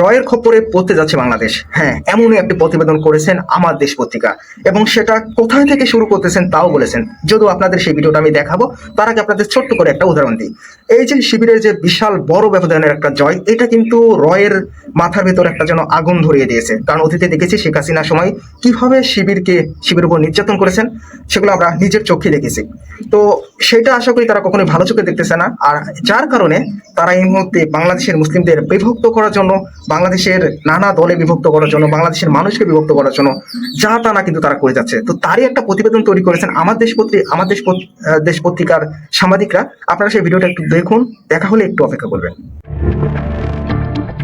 রয়ের খপ্পরে পড়তে যাচ্ছে বাংলাদেশ। হ্যাঁ এমনই একটি প্রতিবেদন করেছেন আমার দেশ পত্রিকা। এবং সেটা কোথায় থেকে শুরু করতেছেন তাও বলেছেন। যদিও আপনাদের সেই ভিডিওটা আমি দেখাবো, তার আগে আপনাদের ছোট্ট করে একটা উদাহরণ দিই। এই যে শিবিরের যে বিশাল বড় ব্যবধানের একটা জয়, এটা কিন্তু রয়ের মাথার ভেতর একটা যেন আগুন ধরিয়ে দিয়েছে। কারণ অতীতে দেখেছি শেখ হাসিনার সময় কীভাবে শিবিরকে, শিবিরের উপর নির্যাতন করেছেন, সেগুলো আমরা নিজের চোখে দেখেছি। তো সেটা আশা করি তারা কখনোই ভালো চোখে দেখতেছে না। আর যার কারণে তারা এই মুহূর্তে বাংলাদেশের মুসলিমদের বিভক্ত করার জন্য বাংলাদেশের নানা দলে বিভক্ত করার জন্য, বাংলাদেশের মানুষকে বিভক্ত করার জন্য যা তা না কিন্তু তারা করে যাচ্ছে। তো তারই একটা প্রতিবেদন তৈরি করেছেন আমার দেশ পত্রিকা আমার দেশ দেশ পত্রিকার সাংবাদিকরা। আপনারা সেই ভিডিওটা একটু দেখুন, দেখা হলে একটু অপেক্ষা করবেন।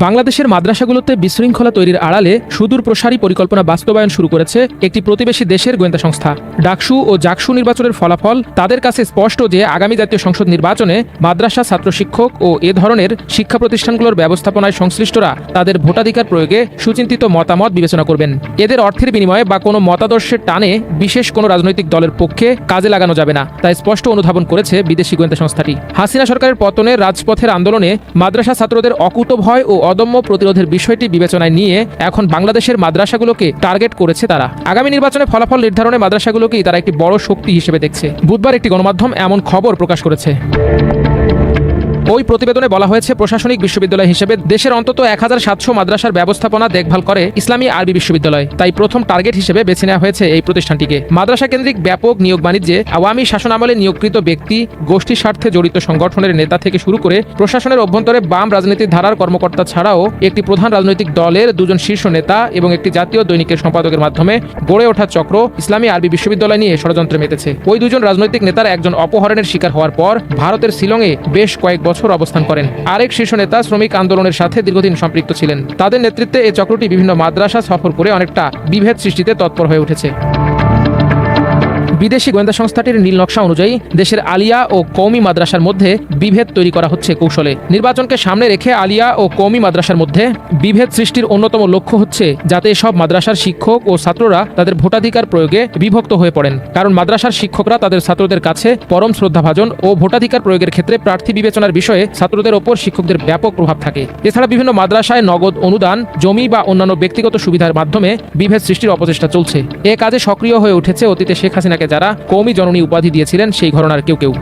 বাংলাদেশের মাদ্রাসাগুলোতে বিশৃঙ্খলা তৈরির আড়ালে সুদূর প্রসারী পরিকল্পনা বাস্তবায়ন শুরু করেছে একটি প্রতিবেশী দেশের গোয়েন্দা সংস্থা। ডাকসু ও জাকসু নির্বাচনের ফলাফল তাদের কাছে স্পষ্ট যে আগামী জাতীয় সংসদ নির্বাচনে মাদ্রাসা, ছাত্র শিক্ষক ও এ ধরনের শিক্ষা প্রতিষ্ঠানগুলোর ব্যবস্থাপনায় সংশ্লিষ্টরা তাদের ভোটাধিকার প্রয়োগে সুচিন্তিত মতামত বিবেচনা করবেন। এদের অর্থের বিনিময়ে বা কোনো মতাদর্শের টানে বিশেষ কোনো রাজনৈতিক দলের পক্ষে কাজে লাগানো যাবে না, তাই স্পষ্ট অনুধাবন করেছে বিদেশি গোয়েন্দা সংস্থাটি। হাসিনা সরকারের পতনে রাজপথের আন্দোলনে মাদ্রাসা ছাত্রদের অকুত ভয় ও অদম্য প্রতিরোধের বিষয়টি বিবেচনায় নিয়ে এখন বাংলাদেশের মাদ্রাসাগুলোকে টার্গেট করেছে তারা। আগামী নির্বাচনে ফলাফল নির্ধারণে মাদ্রাসাগুলোকেই তারা একটি বড় শক্তি হিসেবে দেখছে। বুধবার একটি গণমাধ্যম এমন খবর প্রকাশ করেছে। ওই প্রতিবেদনে বলা হয়েছে, প্রশাসনিক বিশ্ববিদ্যালয় হিসেবে দেশের অন্তত এক হাজার সাতশো মাদ্রাসার ব্যবস্থাপনা দেখভাল করে ইসলামী আরবি বিশ্ববিদ্যালয়। তাই প্রথম টার্গেট হিসেবে বেছে নেওয়া হয়েছে এই প্রতিষ্ঠানটিকে। মাদ্রাসা কেন্দ্রিক ব্যাপক নিয়োগ বাণিজ্যে আওয়ামী শাসনামলে নিয়োগকৃত ব্যক্তি, গোষ্ঠী স্বার্থে জড়িত সংগঠনের নেতা থেকে শুরু করে প্রশাসনের অভ্যন্তরে বাম রাজনীতির ধারার কর্মকর্তা ছাড়াও একটি প্রধান রাজনৈতিক দলের দুজন শীর্ষ নেতা এবং একটি জাতীয় দৈনিকের সম্পাদকের মাধ্যমে গড়ে ওঠা চক্র ইসলামী আরবি বিশ্ববিদ্যালয় নিয়ে ষড়যন্ত্রে মেতেছে। ওই দুজন রাজনৈতিক নেতার একজন অপহরণের শিকার হওয়ার পর ভারতের শিলংয়ে বেশ কয়েক বছর অবস্থান করেন। আরেক শীর্ষ নেতা শ্রমিক আন্দোলনের সাথে দীর্ঘদিন সম্পৃক্ত ছিলেন। তাদের নেতৃত্বে এই চক্রটি বিভিন্ন মাদ্রাসা সফর করে অনেকটা বিভেদ সৃষ্টিতে তৎপর হয়ে উঠেছে। বিদেশি গোয়েন্দা সংস্থাটির নীল নকশা অনুযায়ী, দেশের আলিয়া ও কৌমি মাদ্রাসার মধ্যে বিভেদ তৈরি করা হচ্ছে কৌশলে। নির্বাচনকে সামনে রেখে আলিয়া ও কৌমি মাদ্রাসার মধ্যে বিভেদ সৃষ্টির অন্যতম লক্ষ্য হচ্ছে যাতে সব মাদ্রাসার শিক্ষক ও ছাত্ররা তাদের ভোটাধিকার প্রয়োগে বিভক্ত হয়ে পড়েন। কারণ মাদ্রাসার শিক্ষকরা তাদের ছাত্রদের কাছে পরম শ্রদ্ধাভাজন ও ভোটাধিকার প্রয়োগের ক্ষেত্রে প্রার্থী বিবেচনার বিষয়ে ছাত্রদের ওপর শিক্ষকদের ব্যাপক প্রভাব থাকে। এছাড়া বিভিন্ন মাদ্রাসায় নগদ অনুদান, জমি বা অন্যান্য ব্যক্তিগত সুবিধার মাধ্যমে বিভেদ সৃষ্টির অপচেষ্টা চলছে। এ কাজে সক্রিয় হয়ে উঠেছে অতীতে শেখ হাসিনাকে যারা কৌমি জননী উপাধি দিয়েছিলেন সেই ঘটনার কেউ কেউ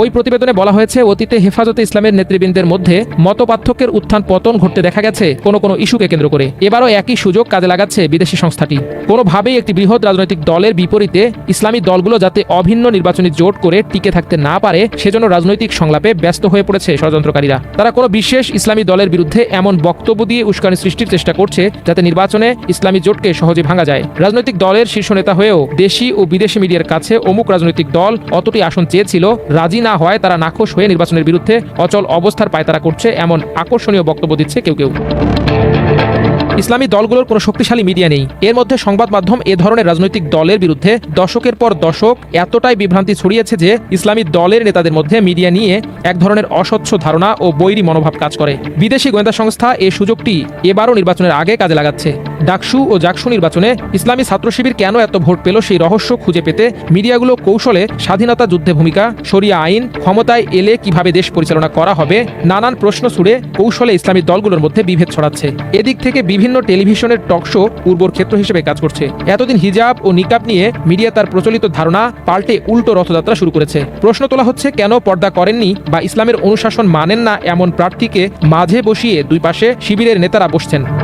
ওই প্রতিবেদনে বলা হয়েছে, অতীতে হেফাজতে ইসলামের নেতৃবৃন্দের মধ্যে মতপার্থক্যের উত্থান পতন ঘটতে দেখা গেছে কোনো কোনো ইস্যুকে কেন্দ্র করে। এবারও একই সুযোগ কাজে লাগাচ্ছে বিদেশি সংস্থাটি। কোনোভাবেই একটি বৃহৎ রাজনৈতিক দলের বিপরীতে ইসলামী দলগুলো যাতে অভিন্ন নির্বাচনী জোট করে টিকে থাকতে না পারে, সেজন্য রাজনৈতিক সংলাপে ব্যস্ত হয়ে পড়েছে ষড়যন্ত্রকারীরা। তারা কোনো বিশেষ ইসলামী দলের বিরুদ্ধে এমন বক্তব্য দিয়ে উস্কানি সৃষ্টির চেষ্টা করছে, যাতে নির্বাচনে ইসলামী জোটকে সহজে ভাঙা যায়। রাজনৈতিক দলের শীর্ষ নেতা হয়েও দেশি ও বিদেশি মিডিয়ার কাছে অমুক রাজনৈতিক দল অতটি আসন চেয়েছিল, রাজি না হয় তারা নাখোশ হয়ে নির্বাচনের বিরুদ্ধে অচল অবস্থার পায়তারা করছে, এমন আকর্ষণীয় বক্তব্য দিচ্ছে কেউ কেউ। ইসলামী দলগুলোর কোনো শক্তিশালী মিডিয়া নেই। এর মধ্যে সংবাদ মাধ্যম এ ধরনের রাজনৈতিক দলের বিরুদ্ধে দশকের পর দশক এতটাই বিভ্রান্তি ছড়িয়েছে যে ইসলামী দলের নেতাদের মধ্যে মিডিয়া নিয়ে এক ধরনের অস্বচ্ছ ধারণা ও বৈরী মনোভাব কাজ করে। বিদেশি গোয়েন্দা সংস্থা এই সুযোগটি এবারও নির্বাচনের আগে কাজে লাগাচ্ছে। ডাকসু ও জাকসু নির্বাচনে ইসলামী ছাত্র শিবির কেন এত ভোট পেল সেই রহস্য খুঁজে পেতে মিডিয়াগুলো কৌশলে স্বাধীনতা যুদ্ধে ভূমিকা সরিয়া আইন, ক্ষমতায় এলে কীভাবে দেশ পরিচালনা করা হবে, নানান প্রশ্ন ছুড়ে কৌশলে ইসলামী দলগুলোর মধ্যে বিভেদ ছড়াচ্ছে। এদিক থেকে বিভিন্ন টেলিভিশনের টক শো উর্বর ক্ষেত্র হিসেবে কাজ করছে। এতদিন হিজাব ও নিকাব নিয়ে মিডিয়া তার প্রচলিত ধারণা পাল্টে উল্টো রথযাত্রা শুরু করেছে। প্রশ্ন তোলা হচ্ছে, কেন পর্দা করেননি বা ইসলামের অনুশাসন মানেন না এমন প্রার্থীকে মাঝে বসিয়ে দুই পাশে শিবিরের নেতারা বসছেন?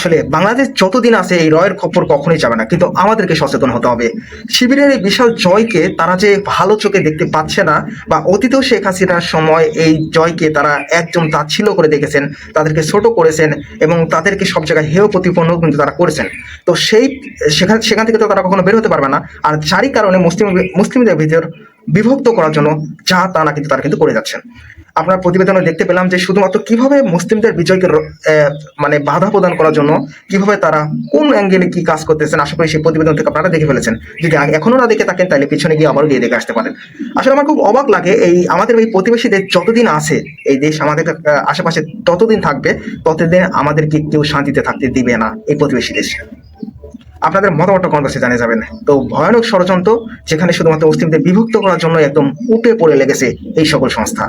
আসলে বাংলাদেশ যতদিন আছে এই রয়ের খপ্পর কখনোই যাবে না, কিন্তু আমাদেরকে সচেতন হতে হবে। শিবিরের এই বিশাল জয়কে তারা যে ভালো চোখে দেখতে পাচ্ছে না, বা অতীতেও শেখ হাসিনার সময় এই জয়কে তারা একজন তাচ্ছিল্য করে দেখেছেন, তাদেরকে ছোট করেছেন এবং তাদেরকে সব জায়গায় হেয় প্রতিপন্ন কিন্তু তারা করেছেন। তো সেই সেখান সেখান থেকে তো তারা কখনো বের হতে পারবে না। আর যারই কারণে মুসলিম, মুসলিমদের ভিতর বিভক্ত করার জন্য যা তা না কিন্তু তারা কিন্তু করে যাচ্ছেন। আপনার প্রতিবেদনে দেখতে পেলাম যে শুধুমাত্র কীভাবে মুসলিমদের বিজয়কে মানে বাধা প্রদান করার জন্য কীভাবে তারা কোন অ্যাঙ্গেলে কি কাজ করতেছেন, আশা করি সেই প্রতিবেদন থেকে আপনারা দেখে ফেলেছেন। যদি এখনও না দেখে থাকেন, তাহলে পিছনে গিয়ে আবারও গিয়ে দেখে আসতে পারেন। আসলে আমার খুব অবাক লাগে এই আমাদের এই প্রতিবেশী দেশ যতদিন আছে, এই দেশ আমাদের আশেপাশে ততদিন থাকবে, ততদিন আমাদেরকে কেউ শান্তিতে থাকতে দিবে না এই প্রতিবেশী দেশ আপনাদের মতামতটা কমেন্ট বক্সে জানিয়ে যাবেন। তো ভয়ানক ষড়যন্ত্র যেখানে শুধুমাত্র মুসলিমদের বিভক্ত করার জন্য একদম উঠে পড়ে লেগেছে এই সকল সংস্থা।